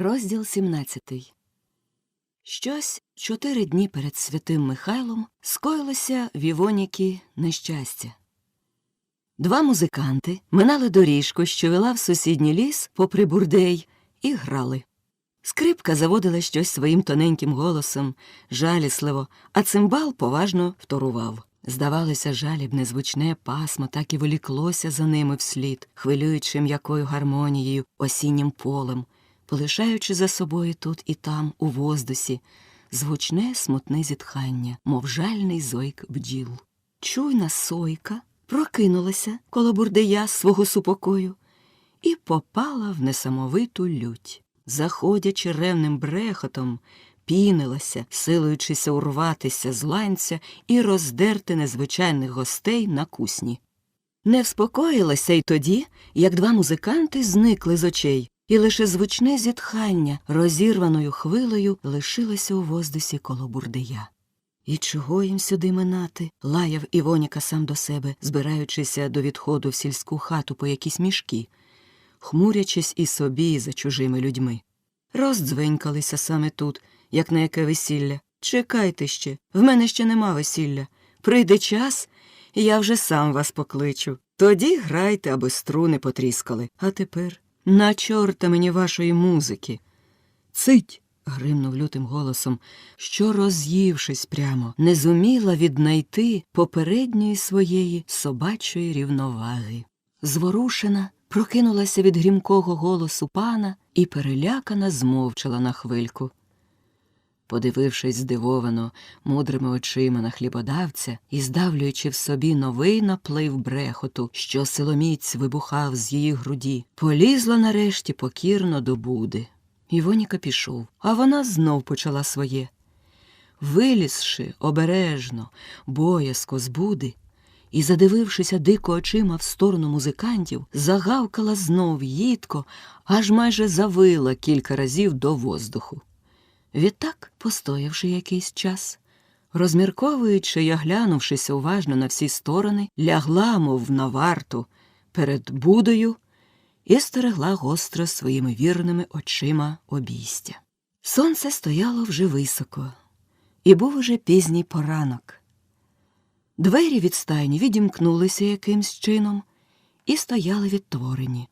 Розділ 17 Щось чотири дні перед святим Михайлом скоїлося в Івоніки нещастя. Два музиканти минали доріжку, що вела в сусідній ліс попри бурдей, і грали. Скрипка заводила щось своїм тоненьким голосом, жалісливо, а цимбал поважно вторував. Здавалося, жалібне звучне пасмо так і воліклося за ними вслід, хвилюючи м'якою гармонією осіннім полем, полишаючи за собою тут і там, у воздусі, звучне смутне зітхання, мов жальний зойк бджіл. Чуйна сойка прокинулася коло бурдея свого супокою і попала в несамовиту лють. Заходячи ревним брехотом, пінилася, силуючися урватися з ланця і роздерти незвичайних гостей на кусні. Не вспокоїлася й тоді, як два музиканти зникли з очей, і лише звучне зітхання розірваною хвилею лишилося у воздусі коло бурдея. І чого їм сюди минати? лаяв Івоніка сам до себе, збираючися до відходу в сільську хату по якісь мішки, хмурячись і собі, і за чужими людьми. Роздзвенькалися саме тут, як на яке весілля. Чекайте ще, в мене ще нема весілля. Прийде час, і я вже сам вас покличу. Тоді грайте, аби струни потріскали. А тепер на чорта мені вашої музики. Цить. гримнув лютим голосом, що, роз'ївшись прямо, не зуміла віднайти попередньої своєї собачої рівноваги. Зворушена, прокинулася від грімкого голосу пана і перелякана змовчала на хвильку. Подивившись здивовано мудрими очима на хлібодавця і здавлюючи в собі новий наплив брехоту, що силоміць вибухав з її груді, полізла нарешті покірно до буди. Івоніка пішов, а вона знов почала своє. Вилізши обережно, боязко з буди, і, задивившися дико очима в сторону музикантів, загавкала знов їдко, аж майже завила кілька разів до воздуху. Відтак, постоявши якийсь час, розмірковуючи й оглянувшись уважно на всі сторони, лягла, мов на варту, перед будою і стерегла гостро своїми вірними очима обійстя. Сонце стояло вже високо, і був уже пізній поранок. Двері від стайні відімкнулися якимсь чином і стояли відтворені.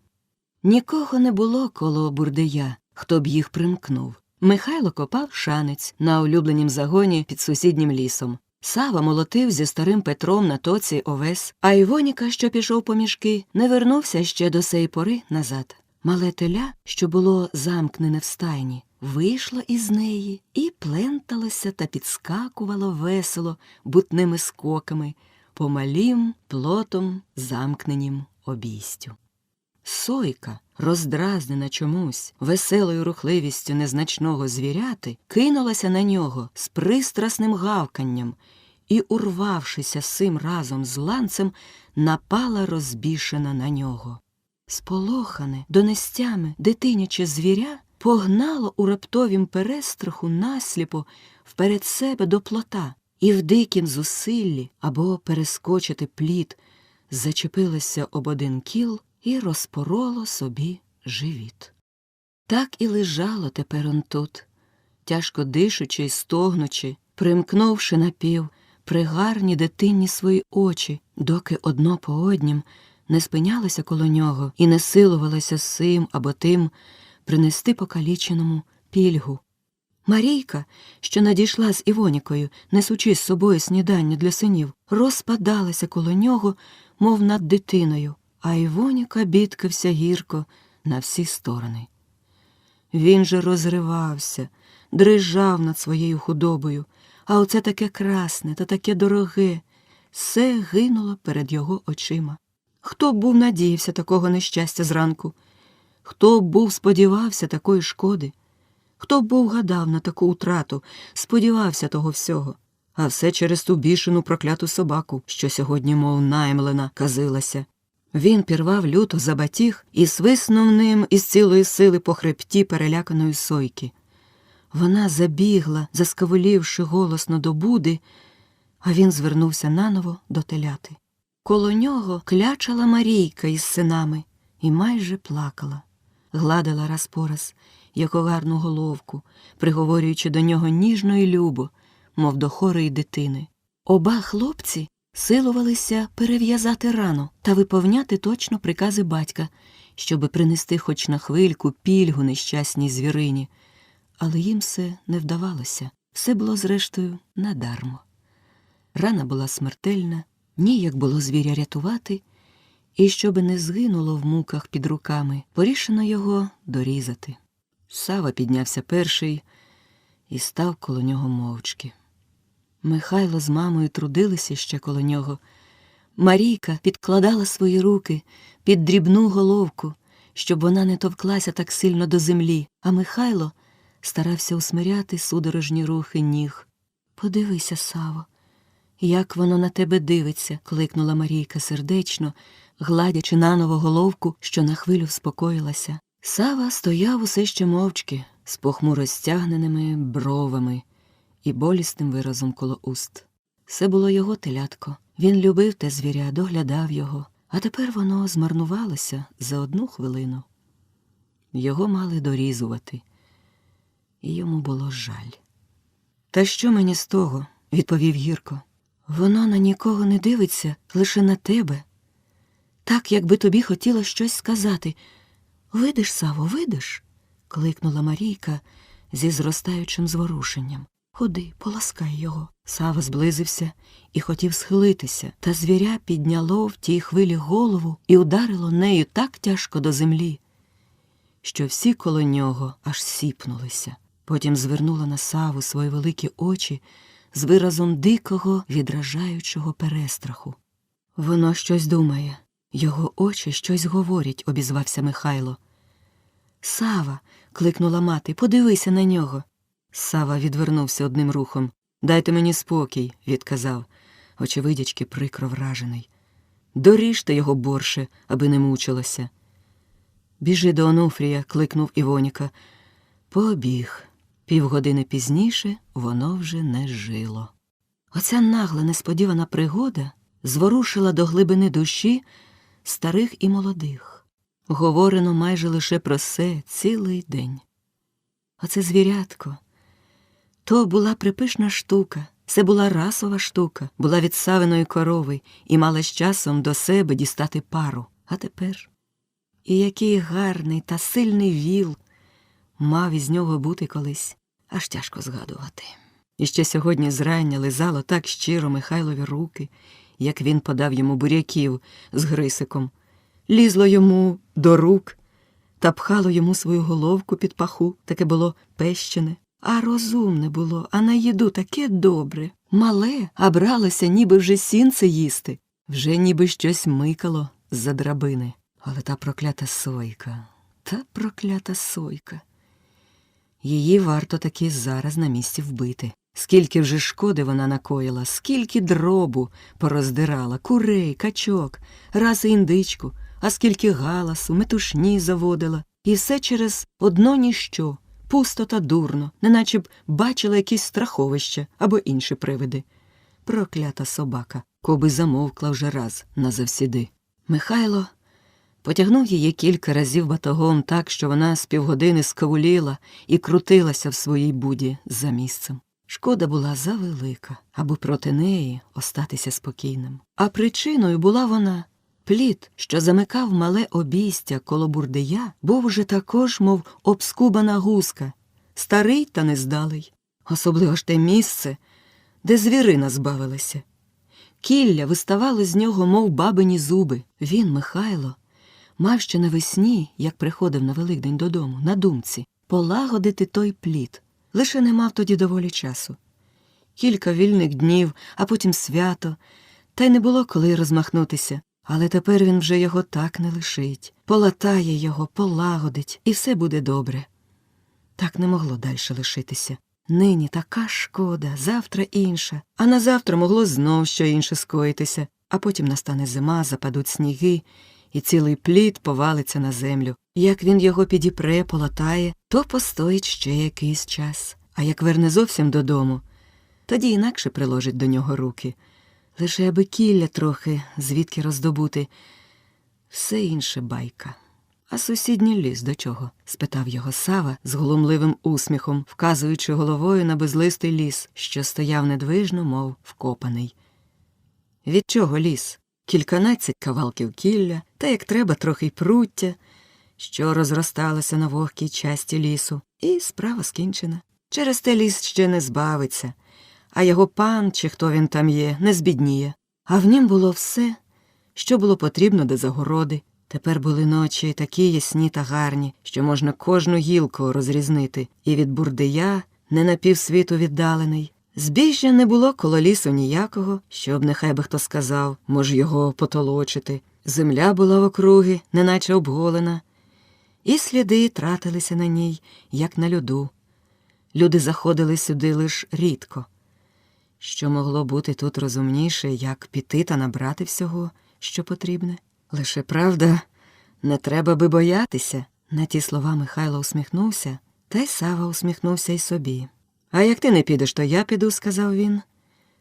Нікого не було коло бурдея, хто б їх примкнув. Михайло копав шанець на улюбленім загоні під сусіднім лісом. Сава молотив зі старим Петром на тоці овес, а Івоніка, що пішов по мішки, не вернувся ще до сей пори назад. Мале теля, що було замкнене в стайні, вийшло із неї і пленталося та підскакувало весело бутними скоками по малім плотом замкненім обійстю. Сойка, роздразнена чомусь, веселою рухливістю незначного звіряти, кинулася на нього з пристрасним гавканням і, урвавшися сим разом з ланцем, напала розбішена на нього. Сполохане, донестями дитиняче звіря погнало у раптовім перестраху насліпо вперед себе до плота, і в дикім зусиллі або перескочити плід зачепилося об один кіл і розпороло собі живіт. Так і лежало тепер он тут, тяжко дишучи й стогнучи, примкнувши напів при гарні дитинні свої очі, доки одно по однім не спинялося коло нього і не силувалося сим або тим принести покаліченому пільгу. Марійка, що надійшла з Івонікою, несучи з собою снідання для синів, розпадалася коло нього, мов над дитиною, а Івоніка бідкався гірко на всі сторони. Він же розривався, дрижав над своєю худобою, а оце таке красне та таке дороге, все гинуло перед його очима. Хто б був надіявся такого нещастя зранку? Хто б був сподівався такої шкоди? Хто б був гадав на таку утрату, сподівався того всього, а все через ту бішену прокляту собаку, що сьогодні, мов наймлена, казилася. Він пірвав люто за батіг і свиснув ним із цілої сили по хребті переляканої сойки. Вона забігла, заскавулівши голосно до буди, а він звернувся наново до теляти. Коло нього клячала Марійка із синами і майже плакала. гладила раз по раз його гарну головку, приговорюючи до нього ніжно і любо, мов до хорої дитини. Оба хлопці силувалися перев'язати рану та виповняти точно прикази батька, щоби принести хоч на хвильку пільгу нещасній звірині, але їм все не вдавалося, все було зрештою надармо. Рана була смертельна, ніяк було звіря рятувати, і щоби не згинуло в муках під руками, порішено його дорізати. Сава піднявся перший і став коло нього мовчки. Михайло з мамою трудилися ще коло нього. Марійка підкладала свої руки під дрібну головку, щоб вона не товклася так сильно до землі, а Михайло старався усмиряти судорожні рухи ніг. Подивися, Саво, як воно на тебе дивиться, кликнула Марійка сердечно, гладячи наново головку, що на хвилю вспокоїлася. Сава стояв усе ще мовчки, з похмуро стягненими бровами і болісним виразом коло уст. Це було його телятко. Він любив те звіря, доглядав його, а тепер воно змарнувалося за одну хвилину. Його мали дорізувати, і йому було жаль. Та що мені з того? відповів гірко. Воно на нікого не дивиться, лише на тебе. Так, якби тобі хотіло щось сказати. Видиш, Саво, видиш? кликнула Марійка зі зростаючим зворушенням. Ходи, поласкай його. Сава зблизився і хотів схилитися, та звіря підняло в тій хвилі голову і ударило нею так тяжко до землі, що всі коло нього аж сіпнулися. Потім звернула на Саву свої великі очі з виразом дикого, відражаючого перестраху. Воно щось думає, його очі щось говорять, обізвався Михайло. Сава. кликнула мати, подивися на нього. Сава відвернувся одним рухом. Дайте мені спокій, відказав, очевидячки прикро вражений. Доріжте його борше, аби не мучилося. Біжи до Онуфрія, кликнув Івоніка. Побіг. Півгодини пізніше воно вже не жило. Оця нагла несподівана пригода зворушила до глибини душі старих і молодих. Говорено майже лише про це цілий день. Оце звірятко. То була припишна штука, це була расова штука, була від савиної корови і мала з часом до себе дістати пару. А тепер. І який гарний та сильний віл мав із нього бути колись, аж тяжко згадувати. І ще сьогодні зрання лизало так щиро Михайлові руки, як він подав йому буряків з грисиком, лізло йому до рук та пхало йому свою головку під паху, таке було пещене. А розумне було, а на їду таке добре. Мале, а бралося, ніби вже сінце їсти, вже ніби щось микало з-за драбини. Але та проклята сойка, та проклята сойка. Її варто таки зараз на місці вбити. Скільки вже шкоди вона накоїла, скільки дробу пороздирала, курей, качок, раз і індичку, а скільки галасу, метушні заводила, і все через одно ніщо, пусто та дурно, неначе б бачила якісь страховища або інші привиди. Проклята собака, коби замовкла вже раз назавсіди. Михайло потягнув її кілька разів батогом так, що вона з півгодини сковуліла і крутилася в своїй буді за місцем. Шкода була завелика, аби проти неї остатися спокійним. А причиною була вона. Плід, що замикав мале обійстя коло бурдия, був уже також, мов обскубана гуска, старий та нездалий, особливо ж те місце, де звірина збавилася. Кілля виставало з нього, мов бабині зуби. Він, Михайло, мав ще навесні, як приходив на Великдень додому, на думці, полагодити той плід. Лише не мав тоді доволі часу. Кілька вільних днів, а потім свято, та й не було коли розмахнутися. Але тепер він вже його так не лишить, полатає його, полагодить, і все буде добре. Так не могло далі лишитися. Нині така шкода, завтра інша, а на завтра могло знов що інше скоїтися, а потім настане зима, западуть сніги, і цілий плід повалиться на землю. Як він його підіпре, полатає, то постоїть ще якийсь час. А як верне зовсім додому, тоді інакше приложить до нього руки. Лише аби кілля трохи звідки роздобути. Все інше байка. А сусідній ліс до чого? спитав його Сава з глумливим усміхом, вказуючи головою на безлистий ліс, що стояв недвижно, мов вкопаний. Від чого ліс? Кільканадцять кавалків кілля, та як треба трохи й пруття, що розросталося на вогкій часті лісу, і справа скінчена. Через те ліс ще не збавиться, а його пан, чи хто він там є, не збідніє. А в нім було все, що було потрібно до загороди. Тепер були ночі такі ясні та гарні, що можна кожну гілку розрізнити, і від бурдия, не на півсвіту віддалений. Збіжжя не було коло лісу ніякого, щоб нехай би хто сказав, може його потолочити. Земля була в округи, неначе обголена, і сліди тратилися на ній, як на льоду. Люди заходили сюди лиш рідко. Що могло бути тут розумніше, як піти та набрати всього, що потрібне? Лише правда, не треба би боятися. На ті слова Михайло усміхнувся, та й Сава усміхнувся й собі. А як ти не підеш, то я піду, сказав він.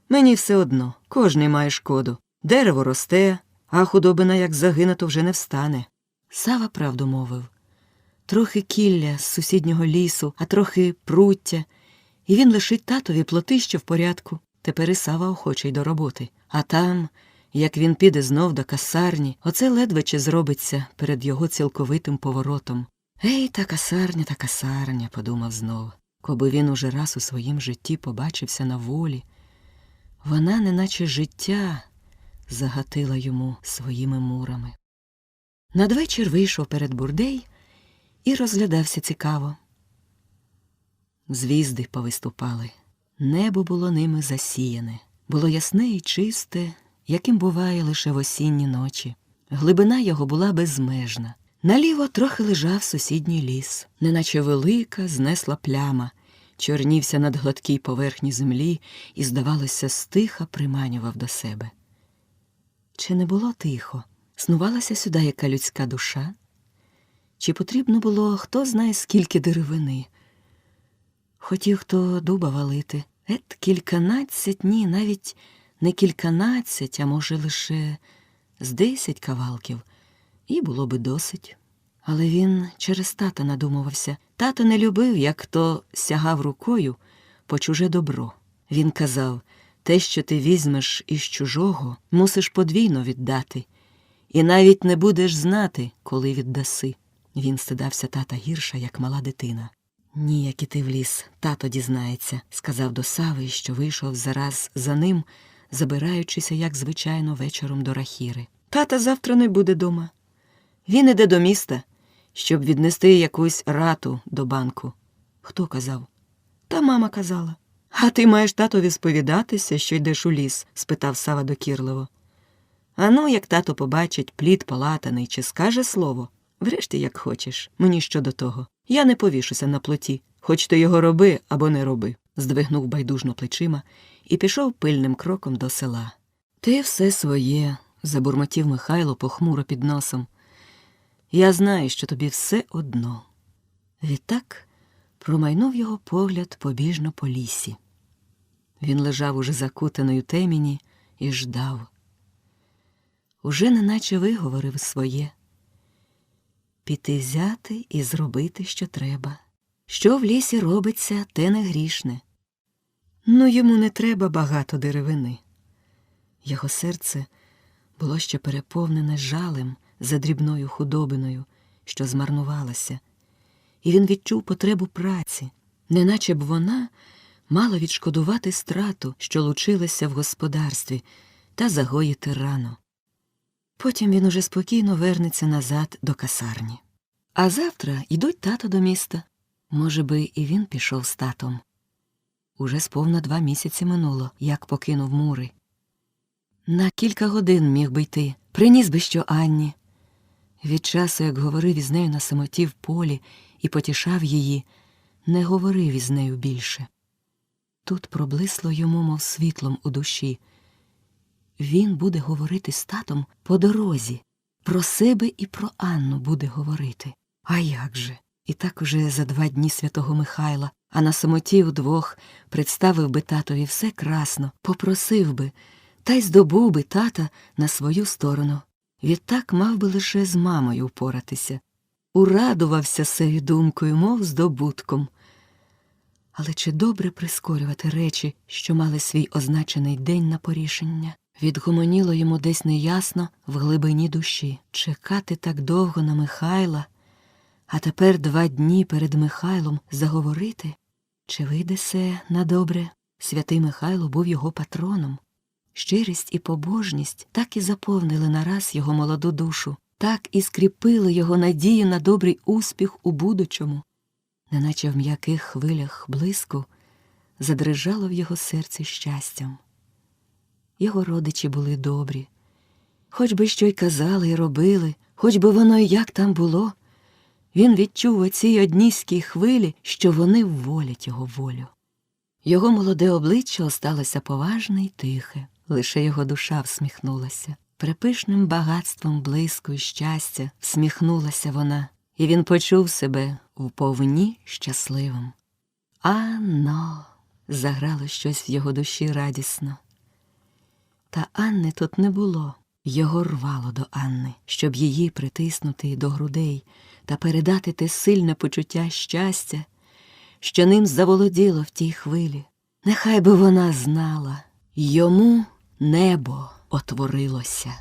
Мені все одно, кожний має шкоду. Дерево росте, а худобина, як загине, то вже не встане. Сава правду мовив. Трохи кілля з сусіднього лісу, а трохи пруття, і він лишить татові плоти, що в порядку. Тепер і Сава охочий до роботи. А там, як він піде знов до касарні, оце ледве чи зробиться перед його цілковитим поворотом. Ей, та касарня, та касарня, подумав знов. Коби він уже раз у своїм житті побачився на волі, вона, неначе життя, загатила йому своїми мурами. Надвечір вийшов перед бурдей і розглядався цікаво. Звізди повиступали. Небо було ними засіяне, було ясне і чисте, яким буває лише в осінні ночі. Глибина його була безмежна. Наліво трохи лежав сусідній ліс, неначе велика, знесла пляма, чорнівся над гладкій поверхні землі і, здавалося, стиха приманював до себе. Чи не було тихо? Снувалася сюди яка людська душа? Чи потрібно було хто знає скільки деревини? Хотів хто дуба валити. Ет кільканадцять, ні, навіть не кільканадцять, а може, лише з десять кавалків, і було би досить. Але він через тата надумувався. Тато не любив, як хто сягав рукою по чуже добро. Він казав те, що ти візьмеш із чужого, мусиш подвійно віддати, і навіть не будеш знати, коли віддаси. Він стидався тата гірша, як мала дитина. Ні, як іти в ліс, тато дізнається, сказав до Сави, що вийшов зараз за ним, забираючися, як звичайно, вечором до рахіри. Тата завтра не буде дома. Він іде до міста, щоб віднести якусь рату до банку. Хто казав? Та мама казала. А ти маєш татові сповідатися, що йдеш у ліс? спитав Сава докірливо. А ну, як тато побачить плід палатаний чи скаже слово, врешті, як хочеш, мені що до того. Я не повішуся на плоті, хоч ти його роби або не роби, здвигнув байдужно плечима і пішов пильним кроком до села. Ти все своє, забурмотів Михайло похмуро під носом. Я знаю, що тобі все одно. Відтак промайнув його погляд побіжно по лісі. Він лежав уже закутаний у теміні і ждав. Уже неначе виговорив своє піти взяти і зробити, що треба. Що в лісі робиться, те не грішне. Ну йому не треба багато деревини. Його серце було ще переповнене жалем за дрібною худобиною, що змарнувалася, і він відчув потребу праці, неначе б вона мала відшкодувати страту, що лучилася в господарстві, та загоїти рану. Потім він уже спокійно вернеться назад до касарні. А завтра йдуть тато до міста. Може би, і він пішов з татом. Уже сповна два місяці минуло, як покинув мури. На кілька годин міг би йти, приніс би що Анні. Від часу, як говорив із нею на самоті в полі і потішав її, не говорив із нею більше. Тут проблисло йому, мов світлом у душі. Він буде говорити з татом по дорозі, про себе і про Анну буде говорити. А як же? І так уже за два дні святого Михайла, а на самоті вдвох представив би татові все красно, попросив би, та й здобув би тата на свою сторону. Відтак мав би лише з мамою впоратися. урадувався сею думкою, мов здобутком. Але чи добре прискорювати речі, що мали свій означений день на порішення? Відгомоніло йому десь неясно в глибині душі чекати так довго на Михайла, а тепер два дні перед Михайлом заговорити? Чи вийде се на добре? Святий Михайло був його патроном. Щирість і побожність так і заповнили нараз його молоду душу, так і скріпили його надію на добрий успіх у будучому, неначе в м'яких хвилях блиску задрижало в його серці щастям. Його родичі були добрі. Хоч би що й казали і робили, хоч би воно і як там було, він відчув у цій одніській хвилі, що вони вволять його волю. Його молоде обличчя осталося поважне й тихе, лише його душа всміхнулася. Припишним багатством блиску й щастя всміхнулася вона, і він почув себе вповні щасливим. Анно. заграло щось в його душі радісно. Та Анни тут не було. Його рвало до Анни, щоб її притиснути до грудей та передати те сильне почуття щастя, що ним заволоділо в тій хвилі. Нехай би вона знала, йому небо отворилося.